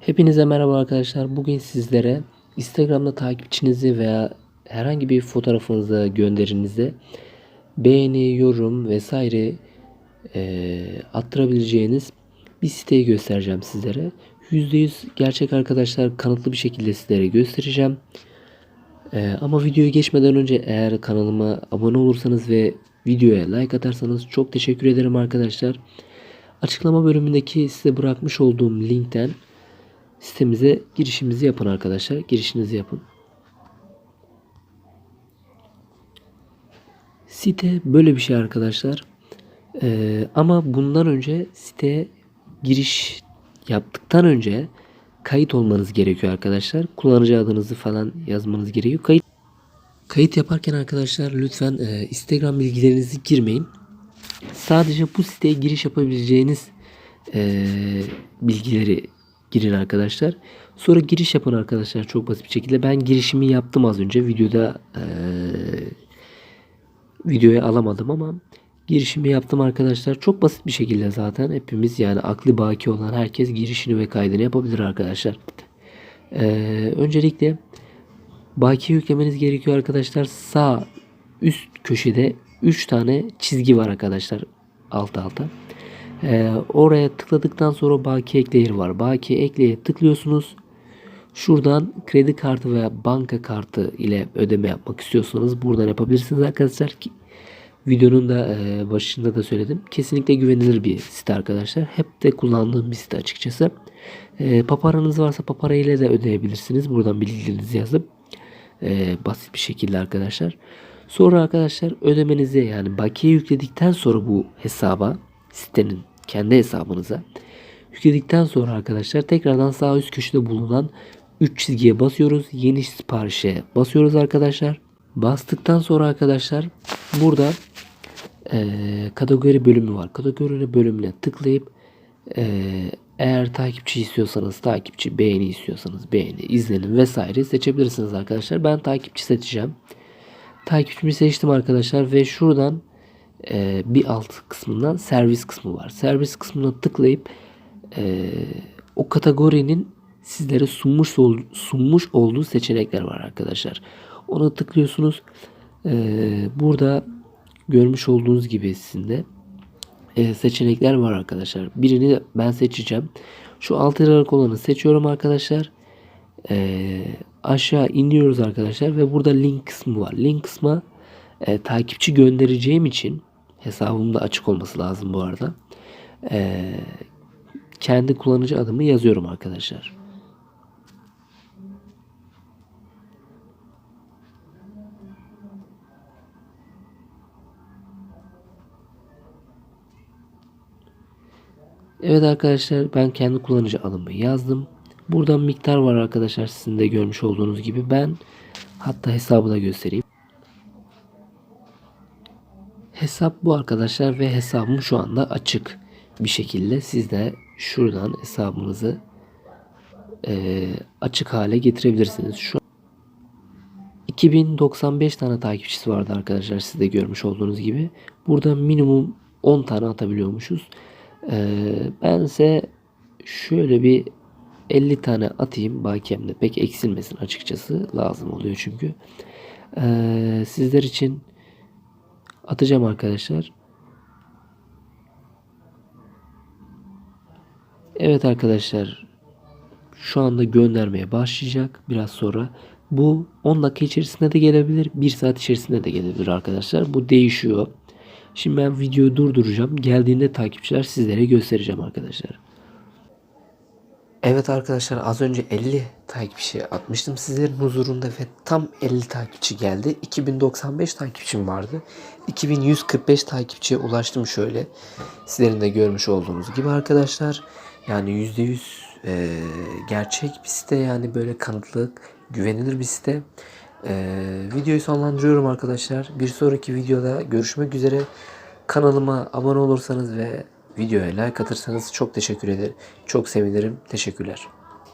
Hepinize merhaba arkadaşlar. Bugün sizlere Instagram'da takipçinizi veya herhangi bir fotoğrafınızı gönderinize beğeni, yorum vesaire eee attırabileceğiniz bir siteyi göstereceğim sizlere. %100 gerçek arkadaşlar kanıtlı bir şekilde sizlere göstereceğim. Eee, ama videoya geçmeden önce eğer kanalıma abone olursanız ve videoya like atarsanız çok teşekkür ederim arkadaşlar. Açıklama bölümündeki size bırakmış olduğum linkten sitemize girişimizi yapın arkadaşlar. Girişinizi yapın. Site böyle bir şey arkadaşlar. Ee, ama bundan önce siteye giriş yaptıktan önce kayıt olmanız gerekiyor arkadaşlar. Kullanıcı adınızı falan yazmanız gerekiyor. Kayıt Kayıt yaparken arkadaşlar lütfen e, Instagram bilgilerinizi girmeyin. Sadece bu siteye giriş yapabileceğiniz e, bilgileri girin arkadaşlar. Sonra giriş yapın arkadaşlar çok basit bir şekilde. Ben girişimi yaptım az önce videoda e, videoya alamadım ama girişimi yaptım arkadaşlar. Çok basit bir şekilde zaten hepimiz yani aklı baki olan herkes girişini ve kaydını yapabilir arkadaşlar. E, öncelikle Baki yüklemeniz gerekiyor arkadaşlar. Sağ üst köşede 3 tane çizgi var arkadaşlar. Alt alta. Ee, oraya tıkladıktan sonra baki ekle var. Baki ekleye tıklıyorsunuz. Şuradan kredi kartı veya banka kartı ile ödeme yapmak istiyorsanız buradan yapabilirsiniz arkadaşlar ki videonun da e, başında da söyledim. Kesinlikle güvenilir bir site arkadaşlar. Hep de kullandığım bir site açıkçası. E, paparanız varsa papara ile de ödeyebilirsiniz. Buradan bilgilerinizi yazıp e, basit bir şekilde arkadaşlar. Sonra arkadaşlar ödemenizi yani bakiye yükledikten sonra bu hesaba sitenin kendi hesabınıza yükledikten sonra arkadaşlar tekrardan sağ üst köşede bulunan 3 çizgiye basıyoruz. Yeni siparişe basıyoruz arkadaşlar. Bastıktan sonra arkadaşlar burada e, kategori bölümü var. Kategori bölümüne tıklayıp e, eğer takipçi istiyorsanız takipçi, beğeni istiyorsanız beğeni, izlenim vesaire seçebilirsiniz arkadaşlar. Ben takipçi seçeceğim. Takipçimi seçtim arkadaşlar ve şuradan e, bir alt kısmından servis kısmı var. Servis kısmına tıklayıp e, o kategorinin sizlere sunmuş ol, sunmuş olduğu seçenekler var arkadaşlar. Ona tıklıyorsunuz. E, burada görmüş olduğunuz gibi sizin de e, seçenekler var arkadaşlar. Birini ben seçeceğim. Şu alt liralık olanı seçiyorum arkadaşlar. E, aşağı iniyoruz arkadaşlar ve burada link kısmı var. Link kısmı e, takipçi göndereceğim için hesabımda açık olması lazım bu arada. E, kendi kullanıcı adımı yazıyorum arkadaşlar. Evet arkadaşlar ben kendi kullanıcı adımı yazdım. Buradan miktar var arkadaşlar sizin de görmüş olduğunuz gibi. Ben hatta hesabı da göstereyim. Hesap bu arkadaşlar ve hesabım şu anda açık bir şekilde. Siz de şuradan hesabınızı e, açık hale getirebilirsiniz. Şu 2095 tane takipçisi vardı arkadaşlar siz de görmüş olduğunuz gibi. Burada minimum 10 tane atabiliyormuşuz. Ee, bense şöyle bir 50 tane atayım bakiyemde pek eksilmesin açıkçası lazım oluyor çünkü. Ee, sizler için atacağım arkadaşlar. Evet arkadaşlar şu anda göndermeye başlayacak biraz sonra. Bu 10 dakika içerisinde de gelebilir 1 saat içerisinde de gelebilir arkadaşlar. Bu değişiyor. Şimdi ben videoyu durduracağım. Geldiğinde takipçiler sizlere göstereceğim arkadaşlar. Evet arkadaşlar az önce 50 takipçi atmıştım sizlerin huzurunda ve tam 50 takipçi geldi. 2095 takipçim vardı. 2145 takipçiye ulaştım şöyle. Sizlerin de görmüş olduğunuz gibi arkadaşlar. Yani %100 e, gerçek bir site yani böyle kanıtlı güvenilir bir site. Ee, videoyu sonlandırıyorum arkadaşlar. Bir sonraki videoda görüşmek üzere. Kanalıma abone olursanız ve videoya like atırsanız çok teşekkür ederim. Çok sevinirim. Teşekkürler.